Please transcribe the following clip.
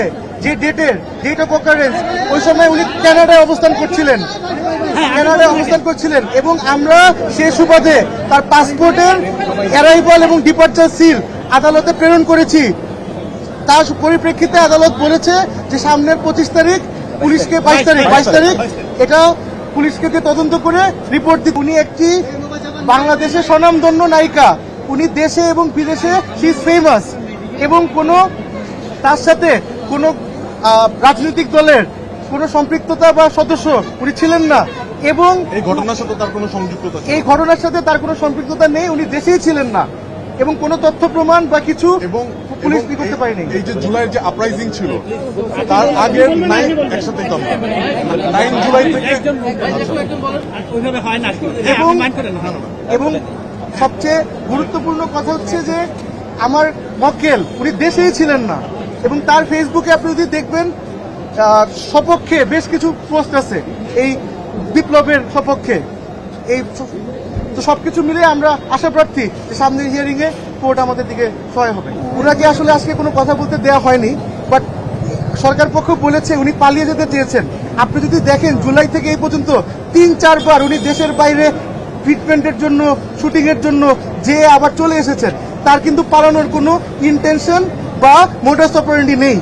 যে যে ডেটের ডেট অফ অকারেন্স ওই সময় উনি কানাডায় অবস্থান করছিলেন। কানাডায় অবস্থান করছিলেন এবং আমরা সে সুবাদে তার পাসপোর্টের অ্যারাইভাল এবং ডিপার্চার সিল আদালতে প্রেরণ করেছি। তার পরিপ্রেক্ষিতে আদালত বলেছে যে সামনের পঁচিশ তারিখ পুলিশকে বাইশ তারিখ বাইশ তারিখ এটা পুলিশকে দিয়ে তদন্ত করে রিপোর্ট দিতে উনি একটি বাংলাদেশের স্বনামধন্য নায়িকা। উনি দেশে এবং বিদেশে শি ফেমাস এবং কোনো তার সাথে কোনো রাজনৈতিক দলের কোনো সম্পৃক্ততা বা সদস্য উনি ছিলেন না। এবং এই ঘটনার সাথে তার কোনো সংযুক্ততা এই ঘটনার সাথে তার কোনো সম্পৃক্ততা নেই উনি দেশেই ছিলেন না। এবং কোনো তথ্য প্রমাণ বা কিছু এবং পুলিশ কি করতে পারেনি এই যে জুলাইয়ের যে আপরাইজিং ছিল তার আগের নাইন একসাথে নাইন জুলাই থেকে এবং এবং সবচেয়ে গুরুত্বপূর্ণ কথা হচ্ছে যে আমার মক্কেল উনি দেশেই ছিলেন না। এবং তার ফেসবুকে আপনি যদি দেখবেন সপক্ষে বেশ কিছু পোস্ট আছে এই বিপ্লবের সপক্ষে। এই তো সবকিছু মিলে আমরা আশা প্রার্থী যে সামনের হিয়ারিং এ কোর্ট আমাদের দিকে সহায় হবে। ওনাকে আসলে আজকে কোনো কথা বলতে দেওয়া হয়নি বাট সরকার পক্ষ বলেছে উনি পালিয়ে যেতে চেয়েছেন। আপনি যদি দেখেন, জুলাই থেকে এই পর্যন্ত তিন, চারবার উনি দেশের বাইরে ট্রিটমেন্টের জন্য শুটিং এর জন্য যে আবার চলে এসেছেন, তার কিন্তু পালানোর কোনো ইন্টেনশন বা মোটাস অপারেন্ডি নেই।